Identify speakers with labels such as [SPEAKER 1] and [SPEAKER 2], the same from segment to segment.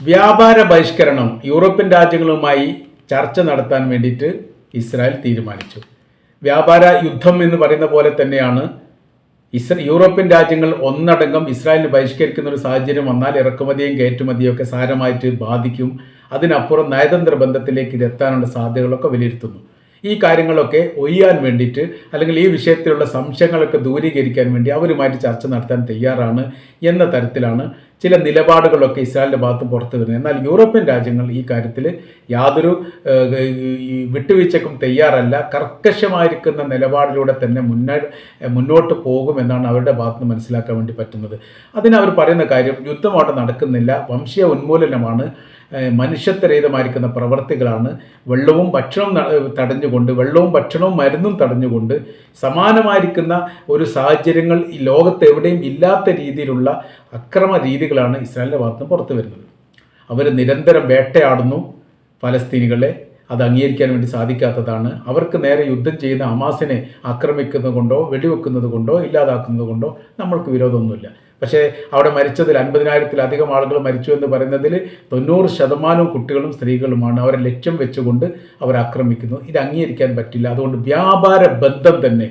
[SPEAKER 1] വ്യാപാര ബഹിഷ്കരണം യൂറോപ്യൻ രാജ്യങ്ങളുമായി ചർച്ച നടത്താൻ വേണ്ടിയിട്ട് ഇസ്രായേൽ തീരുമാനിച്ചു. വ്യാപാര യുദ്ധം എന്ന് പറയുന്ന പോലെ തന്നെയാണ് ഇസ്ര യൂറോപ്യൻ രാജ്യങ്ങൾ ഒന്നടങ്കം ഇസ്രായേലിന് ബഹിഷ്കരിക്കുന്ന ഒരു സാഹചര്യം വന്നാൽ ഇറക്കുമതിയും കയറ്റുമതിയും ഒക്കെ സാരമായിട്ട് ബാധിക്കും. അതിനപ്പുറം നയതന്ത്ര ബന്ധത്തിലേക്ക് ഇത് എത്താനുള്ള സാധ്യതകളൊക്കെ വിലയിരുത്തുന്നു. ഈ കാര്യങ്ങളൊക്കെ ഒയ്യാൻ വേണ്ടിയിട്ട് അല്ലെങ്കിൽ ഈ വിഷയത്തിലുള്ള സംശയങ്ങളൊക്കെ ദൂരീകരിക്കാൻ വേണ്ടി അവരുമായിട്ട് ചർച്ച നടത്താൻ തയ്യാറാണ് എന്ന തരത്തിലാണ് ചില നിലപാടുകളൊക്കെ ഇസ്രായേലിന്റെ ഭാഗത്ത് പുറത്തു വരുന്നത്. എന്നാൽ യൂറോപ്യൻ രാജ്യങ്ങൾ ഈ കാര്യത്തിൽ യാതൊരു വിട്ടുവീഴ്ചക്കും തയ്യാറല്ല. കർക്കശമായിരിക്കുന്ന നിലപാടിലൂടെ തന്നെ മുന്നേ മുന്നോട്ട് പോകുമെന്നാണ് അവരുടെ ഭാഗത്ത് നിന്ന് മനസ്സിലാക്കാൻ വേണ്ടി പറ്റുന്നത്. അതിന് അവർ പറയുന്ന കാര്യം യുദ്ധം അവിടെ നടക്കുന്നില്ല. വംശീയ ഉന്മൂലനമാണ് മനുഷ്യത്വരഹിതമായിരിക്കുന്ന പ്രവർത്തികളാണ്. വെള്ളവും ഭക്ഷണവും തടഞ്ഞുകൊണ്ട് വെള്ളവും ഭക്ഷണവും മരുന്നും തടഞ്ഞുകൊണ്ട് സമാനമായിരിക്കുന്ന ഒരു സാഹചര്യങ്ങൾ ഈ ലോകത്ത് എവിടെയും ഇല്ലാത്ത രീതിയിലുള്ള അക്രമ രീതികളാണ് ഇസ്രായേലിന്റെ ഭാഗത്ത് പുറത്തു വരുന്നത് അവർ നിരന്തരം വേട്ടയാടുന്നു ഫലസ്തീനികളെ. അത് അംഗീകരിക്കാൻ വേണ്ടി സാധിക്കാത്തതാണ്. അവർക്ക് നേരെ യുദ്ധം ചെയ്യുന്ന അമാസിനെ ആക്രമിക്കുന്നത് കൊണ്ടോ വെടിവെക്കുന്നത് കൊണ്ടോ ഇല്ലാതാക്കുന്നത് കൊണ്ടോ നമ്മൾക്ക് വിരോധമൊന്നുമില്ല. പക്ഷേ അവിടെ മരിച്ചതിൽ അൻപതിനായിരത്തിലധികം ആളുകൾ മരിച്ചു എന്ന് പറയുന്നതിൽ തൊണ്ണൂറ് ശതമാനവും കുട്ടികളും സ്ത്രീകളുമാണ് അവരെ ലക്ഷ്യം വെച്ചുകൊണ്ട് അവർ ആക്രമിക്കുന്നു. ഇത് അംഗീകരിക്കാൻ പറ്റില്ല. അതുകൊണ്ട് വ്യാപാര ബന്ധം തന്നെ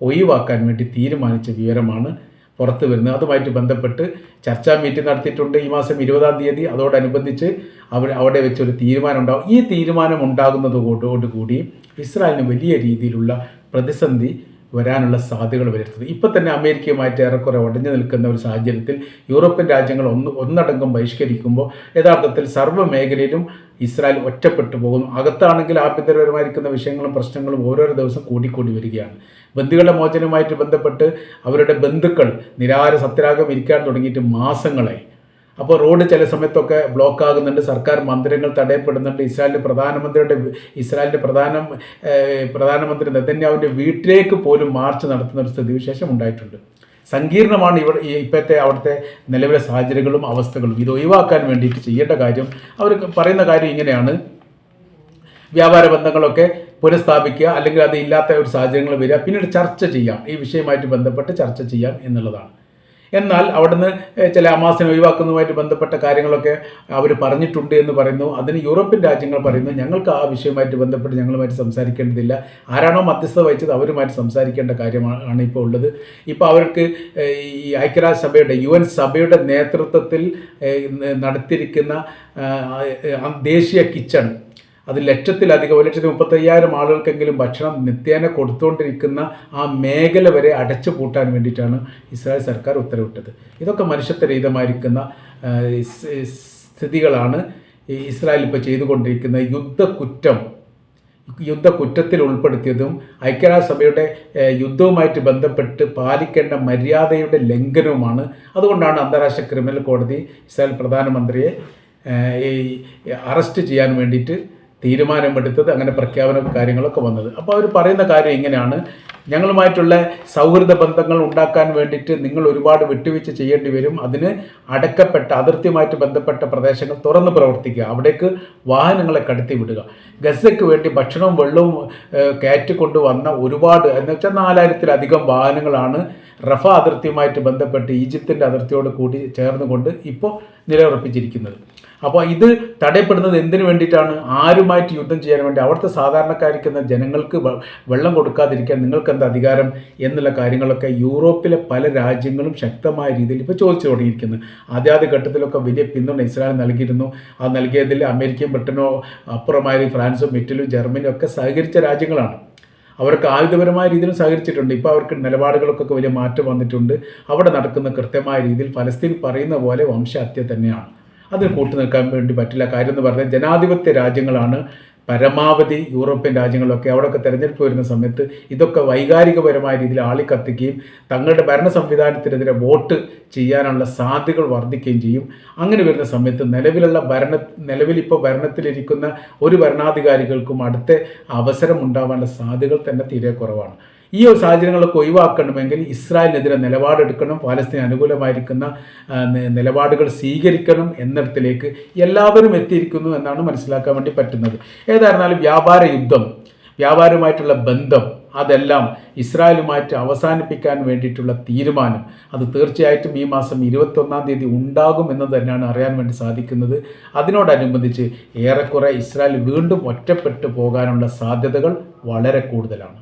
[SPEAKER 1] ഒഴിവാക്കാൻ വേണ്ടി തീരുമാനിച്ച വിവരമാണ് പുറത്തു വരുന്നത് അതുമായിട്ട് ബന്ധപ്പെട്ട് ചർച്ചാ മീറ്റിംഗ് നടത്തിയിട്ടുണ്ട് ഈ മാസം ഇരുപതാം തീയതി. അതോടനുബന്ധിച്ച് അവർ അവിടെ വെച്ചൊരു തീരുമാനം ഉണ്ടാകും ഈ തീരുമാനം ഉണ്ടാകുന്നത് ഉണ്ടാകുന്നതോടുകൂടി ഇസ്രായേലിന് വലിയ രീതിയിലുള്ള പ്രതിസന്ധി വരാനുള്ള സാധ്യതകൾ വരുത്തുന്നത് ഇപ്പം തന്നെ അമേരിക്കയുമായിട്ട് ഏറെക്കുറെ ഉടഞ്ഞു നിൽക്കുന്ന ഒരു സാഹചര്യത്തിൽ യൂറോപ്യൻ രാജ്യങ്ങൾ ഒന്ന് ഒന്നടങ്കം ബഹിഷ്കരിക്കുമ്പോൾ യഥാർത്ഥത്തിൽ സർവ മേഖലയിലും ഇസ്രായേൽ ഒറ്റപ്പെട്ടു പോകുന്നു. അകത്താണെങ്കിൽ ആഭ്യന്തരപരമായിരിക്കുന്ന വിഷയങ്ങളും പ്രശ്നങ്ങളും ഓരോരോ ദിവസം കൂടിക്കൂടി വരികയാണ്. ബന്ധുക്കളുടെ മോചനവുമായിട്ട് ബന്ധപ്പെട്ട് അവരുടെ ബന്ധുക്കൾ നിരാഹാര സത്യാഗ്രഹം ഇരിക്കാൻ തുടങ്ങിയിട്ട് മാസങ്ങളായി. അപ്പോൾ റോഡ് ചില സമയത്തൊക്കെ ബ്ലോക്ക് ആകുന്നുണ്ട്. സർക്കാർ മന്ദിരങ്ങൾ തടയപ്പെടുന്നുണ്ട്. ഇസ്രായേലിന്റെ പ്രധാനമന്ത്രിയുടെ ഇസ്രായേലിന്റെ പ്രധാന പ്രധാനമന്ത്രി നെതന്യാവിന്റെ വീട്ടിലേക്ക് പോലും മാർച്ച് നടത്തുന്ന ഒരു സ്ഥിതിവിശേഷം ഉണ്ടായിട്ടുണ്ട്. സങ്കീർണമാണ് ഇവർ ഇപ്പോഴത്തെ അവിടുത്തെ നിലവിലെ സാഹചര്യങ്ങളും അവസ്ഥകളും. ഇത് ഒഴിവാക്കാൻ വേണ്ടിയിട്ട് ചെയ്യേണ്ട കാര്യം അവർ പറയുന്ന കാര്യം ഇങ്ങനെയാണ്. വ്യാപാര ബന്ധങ്ങളൊക്കെ പുനഃസ്ഥാപിക്കുക അല്ലെങ്കിൽ അത് ഇല്ലാത്ത ഒരു സാഹചര്യങ്ങൾ വരിക പിന്നീട് ചർച്ച ചെയ്യാം. ഈ വിഷയമായിട്ട് ബന്ധപ്പെട്ട് ചർച്ച ചെയ്യാം എന്നുള്ളതാണ്. എന്നാൽ അവിടുന്ന് ചില അമാസിനെ ഒഴിവാക്കുന്നതുമായിട്ട് ബന്ധപ്പെട്ട കാര്യങ്ങളൊക്കെ അവർ പറഞ്ഞിട്ടുണ്ട് എന്ന് പറയുന്നു. അതിന് യൂറോപ്യൻ രാജ്യങ്ങൾ പറയുന്നു ഞങ്ങൾക്ക് ആ വിഷയവുമായിട്ട് ബന്ധപ്പെട്ട് ഞങ്ങളുമായിട്ട് സംസാരിക്കേണ്ടതില്ല. ആരാണോ മധ്യസ്ഥത വഹിച്ചത് അവരുമായിട്ട് സംസാരിക്കേണ്ട കാര്യമാണ് ഇപ്പോൾ ഉള്ളത്. ഇപ്പോൾ അവർക്ക് ഈ ഐക്യരാഷ്ട്രസഭയുടെ യു എൻ സഭയുടെ നേതൃത്വത്തിൽ നടത്തിയിരിക്കുന്ന ദേശീയ കിച്ചൺ അത് ലക്ഷത്തിലധികം ഒരു ലക്ഷത്തി മുപ്പത്തയ്യായിരം ആളുകൾക്കെങ്കിലും ഭക്ഷണം നിത്യേന കൊടുത്തുകൊണ്ടിരിക്കുന്ന ആ മേഖല വരെ അടച്ചു പൂട്ടാൻ വേണ്ടിയിട്ടാണ് ഇസ്രായേൽ സർക്കാർ ഉത്തരവിട്ടത്. ഇതൊക്കെ മനുഷ്യത്വരഹിതമായിരിക്കുന്ന സ്ഥിതികളാണ് ഇസ്രായേൽ ഇപ്പോൾ ചെയ്തുകൊണ്ടിരിക്കുന്ന യുദ്ധക്കുറ്റം. യുദ്ധക്കുറ്റത്തിൽ ഉൾപ്പെടുത്തിയതും ഐക്യരാഷ്ട്രസഭയുടെ യുദ്ധവുമായിട്ട് ബന്ധപ്പെട്ട് പാലിക്കേണ്ട മര്യാദയുടെ ലംഘനവുമാണ്. അതുകൊണ്ടാണ് അന്താരാഷ്ട്ര ക്രിമിനൽ കോടതി ഇസ്രായേൽ പ്രധാനമന്ത്രിയെ അറസ്റ്റ് ചെയ്യാൻ വേണ്ടിയിട്ട് തീരുമാനമെടുത്തത് അങ്ങനെ പ്രഖ്യാപന കാര്യങ്ങളൊക്കെ വന്നത്. അപ്പോൾ അവർ പറയുന്ന കാര്യം ഇങ്ങനെയാണ്. ഞങ്ങളുമായിട്ടുള്ള സൗഹൃദ ബന്ധങ്ങൾ ഉണ്ടാക്കാൻ വേണ്ടിയിട്ട് നിങ്ങൾ ഒരുപാട് വിട്ടുവീഴ്ച ചെയ്യേണ്ടി വരും. അതിന് അടക്കപ്പെട്ട അതിർത്തിയുമായിട്ട് ബന്ധപ്പെട്ട പ്രദേശങ്ങൾ തുറന്ന് പ്രവർത്തിക്കുക. അവിടേക്ക് വാഹനങ്ങളെ കടത്തി വിടുക. ഗസയ്ക്ക് വേണ്ടി ഭക്ഷണവും വെള്ളവും കയറ്റി കൊണ്ടുവന്ന ഒരുപാട് എന്ന് വെച്ചാൽ നാലായിരത്തിലധികം വാഹനങ്ങളാണ് റഫ അതിർത്തിയുമായിട്ട് ബന്ധപ്പെട്ട് ഈജിപ്തിന്റെ അതിർത്തിയോട് കൂടി ചേർന്നുകൊണ്ട് ഇപ്പോൾ നിലയുറപ്പിച്ചിരിക്കുന്നത്. അപ്പോൾ ഇത് തടയപ്പെടുന്നത് എന്തിനു വേണ്ടിയിട്ടാണ്? ആരുമായിട്ട് യുദ്ധം ചെയ്യാൻ വേണ്ടി. അവിടുത്തെ സാധാരണക്കാരിക്കുന്ന ജനങ്ങൾക്ക് വെള്ളം കൊടുക്കാതിരിക്കാൻ നിങ്ങൾക്ക് എന്താ അധികാരം? എന്നുള്ള കാര്യങ്ങളൊക്കെ യൂറോപ്പിലെ പല രാജ്യങ്ങളും ശക്തമായ രീതിയിൽ ഇപ്പോൾ ചോദിച്ചു തുടങ്ങിയിരിക്കുന്നു. ആദ്യാദ്യ ഘട്ടത്തിലൊക്കെ വലിയ പിന്തുണ ഇസ്രായേൽ നൽകിയിരുന്നു. ആ നൽകിയതിൽ അമേരിക്കയും ബ്രിട്ടനോ അപ്പുറമായി ഫ്രാൻസും ഇറ്റലിയും ജർമ്മനിയും ഒക്കെ സഹകരിച്ച രാജ്യങ്ങളാണ്. അവർക്ക് ആയുധപരമായ രീതിയിൽ സഹകരിച്ചിട്ടുണ്ട്. ഇപ്പോൾ അവർക്ക് നിലപാടുകൾക്കൊക്കെ വലിയ മാറ്റം വന്നിട്ടുണ്ട്. അവിടെ നടക്കുന്ന കൃത്യമായ രീതിയിൽ ഫലസ്തീൻ പറയുന്ന പോലെ വംശഹത്യ തന്നെയാണ്. അതിന് കൂട്ടു നിൽക്കാൻ വേണ്ടി പറ്റില്ല. കാര്യം എന്ന് പറഞ്ഞാൽ ജനാധിപത്യ രാജ്യങ്ങളാണ്. പരമാവധി യൂറോപ്യൻ രാജ്യങ്ങളൊക്കെ അവിടെയൊക്കെ തിരഞ്ഞെടുപ്പ് വരുന്ന സമയത്ത് ഇതൊക്കെ വൈകാരികപരമായ രീതിയിൽ ആളിക്കത്തിക്കുകയും തങ്ങളുടെ ഭരണ സംവിധാനത്തിനെതിരെ വോട്ട് ചെയ്യാനുള്ള സാധ്യതകൾ വർദ്ധിക്കുകയും ചെയ്യും. അങ്ങനെ വരുന്ന സമയത്ത് നിലവിലുള്ള ഭരണ നിലവിലിപ്പോൾ ഭരണത്തിലിരിക്കുന്ന ഒരു ഭരണാധികാരികൾക്കും അടുത്ത അവസരം ഉണ്ടാവാനുള്ള സാധ്യതകൾ തന്നെ തീരെ കുറവാണ്. ഈ ഒരു സാഹചര്യങ്ങളൊക്കെ ഒഴിവാക്കണമെങ്കിൽ ഇസ്രായേലിനെതിരെ നിലപാടെടുക്കണം പാലസ്തീൻ അനുകൂലമായിരിക്കുന്ന നിലപാടുകൾ സ്വീകരിക്കണം എന്നിടത്തിലേക്ക് എല്ലാവരും എത്തിയിരിക്കുന്നു എന്നാണ് മനസ്സിലാക്കാൻ വേണ്ടി പറ്റുന്നത്. ഏതായിരുന്നാലും വ്യാപാര യുദ്ധം വ്യാപാരവുമായിട്ടുള്ള ബന്ധം അതെല്ലാം ഇസ്രായേലുമായിട്ട് അവസാനിപ്പിക്കാൻ വേണ്ടിയിട്ടുള്ള തീരുമാനം അത് തീർച്ചയായിട്ടും ഈ മാസം ഇരുപത്തൊന്നാം തീയതി ഉണ്ടാകും എന്ന് തന്നെയാണ് അറിയാൻ വേണ്ടി സാധിക്കുന്നത്. അതിനോടനുബന്ധിച്ച് ഏറെക്കുറെ ഇസ്രായേൽ വീണ്ടും ഒറ്റപ്പെട്ടു പോകാനുള്ള സാധ്യതകൾ വളരെ കൂടുതലാണ്.